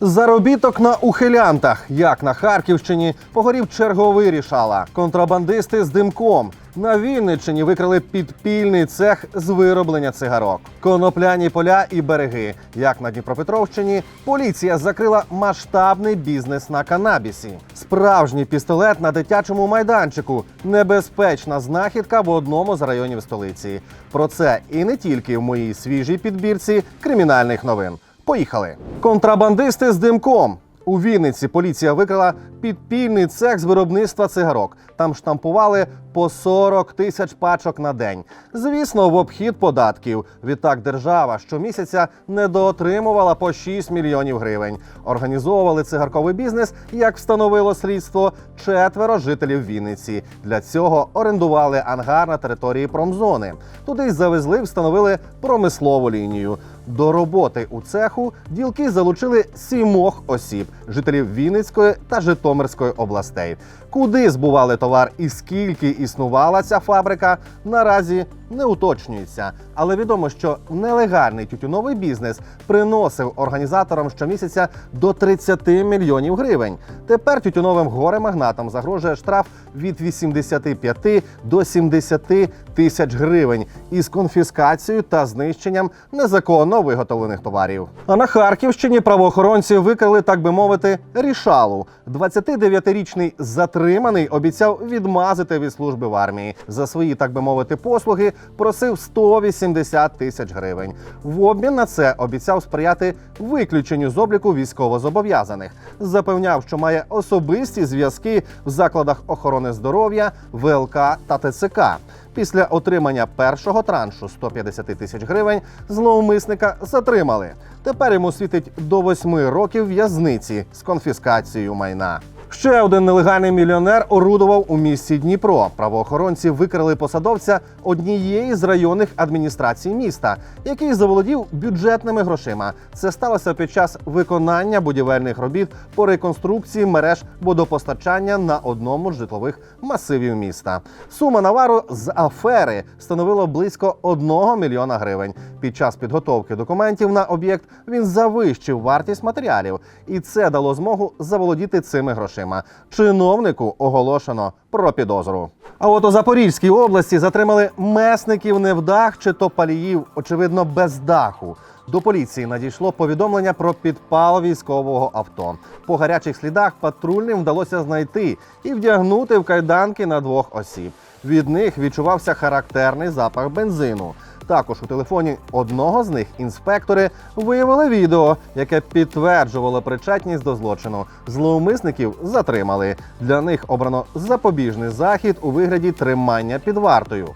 Заробіток на ухилянтах, як на Харківщині, погорів черговий рішала. Контрабандисти з димком. На Вінниччині викрили підпільний цех з вироблення цигарок. Конопляні поля і береги. Як на Дніпропетровщині, поліція закрила масштабний бізнес на канабісі. Справжній пістолет на дитячому майданчику. Небезпечна знахідка в одному з районів столиці. Про це і не тільки в моїй свіжій підбірці кримінальних новин. Поїхали. Контрабандисти з димком. У Вінниці поліція викрила підпільний цех з виробництва цигарок. Там штампували по 40 тисяч пачок на день. Звісно, в обхід податків. Відтак держава щомісяця недоотримувала по 6 мільйонів гривень. Організовували цигарковий бізнес, як встановило слідство, четверо жителів Вінниці. Для цього орендували ангар на території промзони. Туди й завезли, встановили промислову лінію. До роботи у цеху ділки залучили сімох осіб, жителів Вінницької та Житомирської областей. Куди збували товар і скільки існувала ця фабрика, наразі не уточнюється. Але відомо, що нелегальний тютюновий бізнес приносив організаторам щомісяця до 30 мільйонів гривень. Тепер тютюновим горе-магнатам загрожує штраф від 85 до 70 тисяч гривень із конфіскацією та знищенням незаконно виготовлених товарів. А на Харківщині правоохоронці викрили, так би мовити, рішалу. 29-річний затриманий обіцяв відмазати від служби в армії за свої, так би мовити, послуги. Просив 180 тисяч гривень. В обмін на це обіцяв сприяти виключенню з обліку військовозобов'язаних. Запевняв, що має особисті зв'язки в закладах охорони здоров'я, ВЛК та ТЦК. Після отримання першого траншу 150 тисяч гривень зловмисника затримали. Тепер йому світить до восьми років в'язниці з конфіскацією майна. Ще один нелегальний мільйонер орудував у місті Дніпро. Правоохоронці викрили посадовця однієї з районних адміністрацій міста, який заволодів бюджетними грошима. Це сталося під час виконання будівельних робіт по реконструкції мереж водопостачання на одному з житлових масивів міста. Сума навару з афери становила близько 1 мільйона гривень. Під час підготовки документів на об'єкт він завищив вартість матеріалів, і це дало змогу заволодіти цими грошима. Чиновнику оголошено про підозру. А от у Запорізькій області затримали месників невдах чи то паліїв, очевидно, без даху. До поліції надійшло повідомлення про підпал військового авто. По гарячих слідах патрульним вдалося знайти і вдягнути в кайданки на двох осіб. Від них відчувався характерний запах бензину. Також у телефоні одного з них інспектори виявили відео, яке підтверджувало причетність до злочину. Зловмисників затримали. Для них обрано запобіжний захід у вигляді тримання під вартою.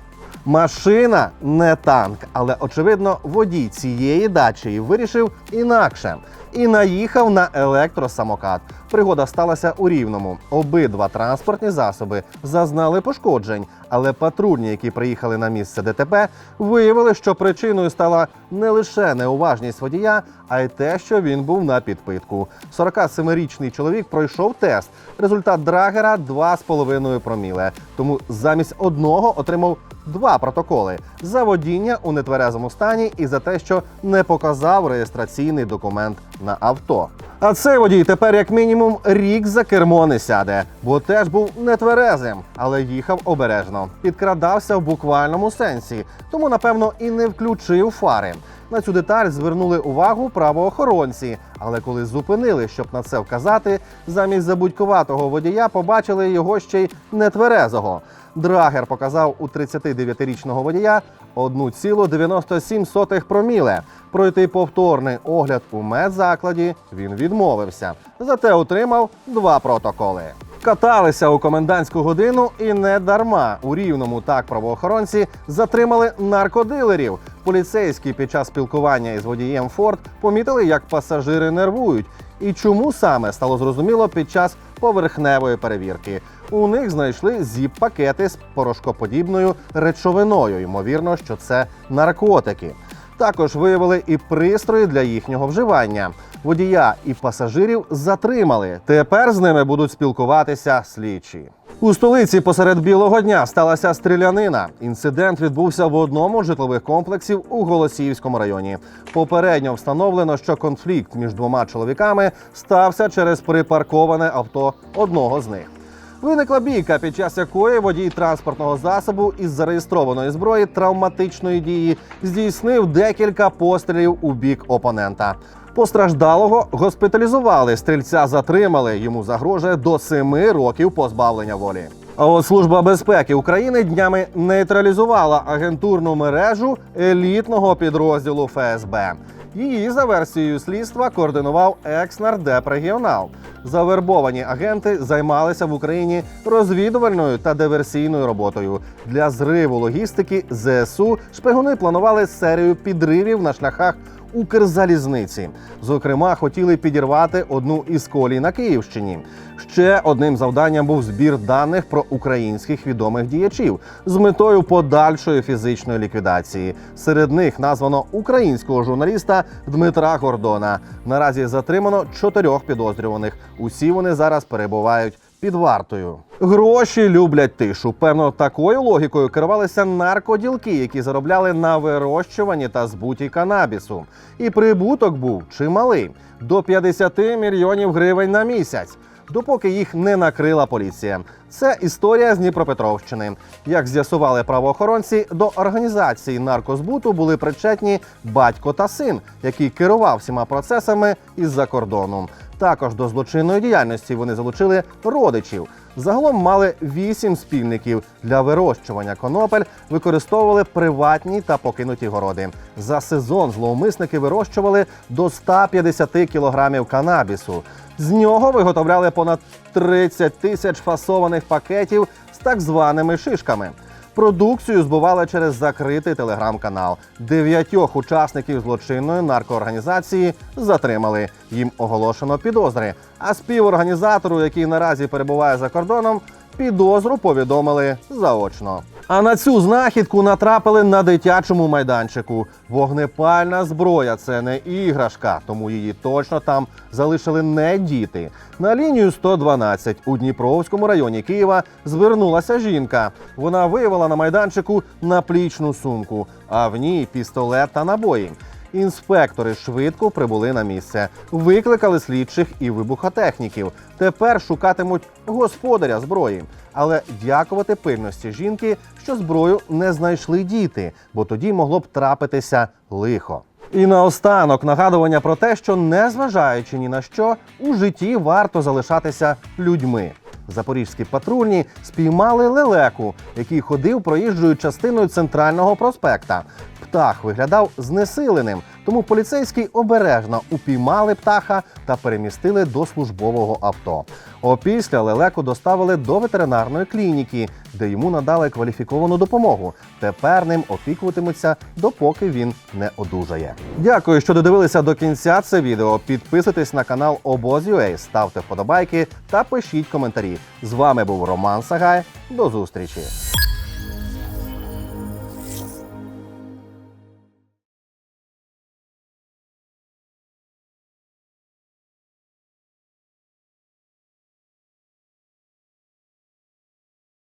Машина не танк, але очевидно, водій цієї дачі вирішив інакше і наїхав на електросамокат. Пригода сталася у рівному. Обидва транспортні засоби зазнали пошкоджень, але патрульні, які приїхали на місце ДТП, виявили, що причиною стала не лише неуважність водія, а й те, що він був на підпитку. 47-річний чоловік пройшов тест. Результат драгера 2,5 проміле. Тому замість одного отримав два протоколи за водіння у нетверезому стані і за те, що не показав реєстраційний документ на авто. А цей водій тепер, як мінімум, рік за кермо не сяде, бо теж був нетверезим, але їхав обережно. Підкрадався в буквальному сенсі, тому напевно і не включив фари. На цю деталь звернули увагу правоохоронці, але коли зупинили, щоб на це вказати, замість забудькуватого водія побачили його ще й нетверезого. Драгер показав у 39-річного водія 1,97 проміле. Пройти повторний огляд у медзакладі він відмовився. Зате отримав два протоколи. Каталися у комендантську годину і не дарма. У рівному так правоохоронці затримали наркодилерів. Поліцейські під час спілкування із водієм Форд помітили, як пасажири нервують. І чому саме стало зрозуміло під час поверхневої перевірки. У них знайшли зіп-пакети з порошкоподібною речовиною. Ймовірно, що це наркотики. Також виявили і пристрої для їхнього вживання. Водія і пасажирів затримали. Тепер з ними будуть спілкуватися слідчі. У столиці посеред білого дня сталася стрілянина. Інцидент відбувся в одному з житлових комплексів у Голосіївському районі. Попередньо встановлено, що конфлікт між двома чоловіками стався через припарковане авто одного з них. Виникла бійка, під час якої водій транспортного засобу із зареєстрованої зброї травматичної дії здійснив декілька пострілів у бік опонента. Постраждалого госпіталізували, стрільця затримали. Йому загрожує до семи років позбавлення волі. А от служба безпеки України днями нейтралізувала агентурну мережу елітного підрозділу ФСБ. Її за версією слідства координував екс-нардеп регіонал. Завербовані агенти займалися в Україні розвідувальною та диверсійною роботою. Для зриву логістики ЗСУ шпигуни планували серію підривів на шляхах Укрзалізниці. Зокрема, хотіли підірвати одну із колій на Київщині. Ще одним завданням був збір даних про українських відомих діячів з метою подальшої фізичної ліквідації. Серед них названо українського журналіста Дмитра Гордона. Наразі затримано чотирьох підозрюваних. Усі вони зараз перебувають під вартою. Гроші люблять тишу. Певно, такою логікою керувалися наркоділки, які заробляли на вирощуванні та збуті канабісу. І прибуток був чималий до 50 мільйонів гривень на місяць. Допоки їх не накрила поліція. Це історія з Дніпропетровщини. Як з'ясували правоохоронці, до організації наркозбуту були причетні батько та син, який керував всіма процесами із-за кордону. Також до злочинної діяльності вони залучили родичів. Загалом мали вісім спільників для вирощування конопель, використовували приватні та покинуті городи. За сезон зловмисники вирощували до 150 кілограмів канабісу. З нього виготовляли понад 30 тисяч фасованих пакетів з так званими шишками. Продукцію збували через закритий телеграм-канал. Дев'ятьох учасників злочинної наркоорганізації затримали. Їм оголошено підозри. А співорганізатору, який наразі перебуває за кордоном, підозру повідомили заочно. А на цю знахідку натрапили на дитячому майданчику. Вогнепальна зброя це не іграшка, тому її точно там залишили не діти. На лінію 112 у Дніпровському районі Києва звернулася жінка. Вона виявила на майданчику наплічну сумку, а в ній пістолет та набої. Інспектори швидко прибули на місце, викликали слідчих і вибухотехніків. Тепер шукатимуть господаря зброї. Але дякувати пильності жінки, що зброю не знайшли діти, бо тоді могло б трапитися лихо. І наостанок нагадування про те, що незважаючи ні на що, у житті варто залишатися людьми. Запорізькі патрульні спіймали лелеку, який ходив проїжджою частиною центрального проспекта. Птах виглядав знесиленим, тому поліцейські обережно упіймали птаха та перемістили до службового авто. Опісля лелеку доставили до ветеринарної клініки, де йому надали кваліфіковану допомогу. Тепер ним опікуватимуться, допоки він не одужає. Дякую, що додивилися до кінця це відео. Підписуйтесь на канал Обоз.ua, ставте вподобайки та пишіть коментарі. З вами був Роман Сагай. До зустрічі!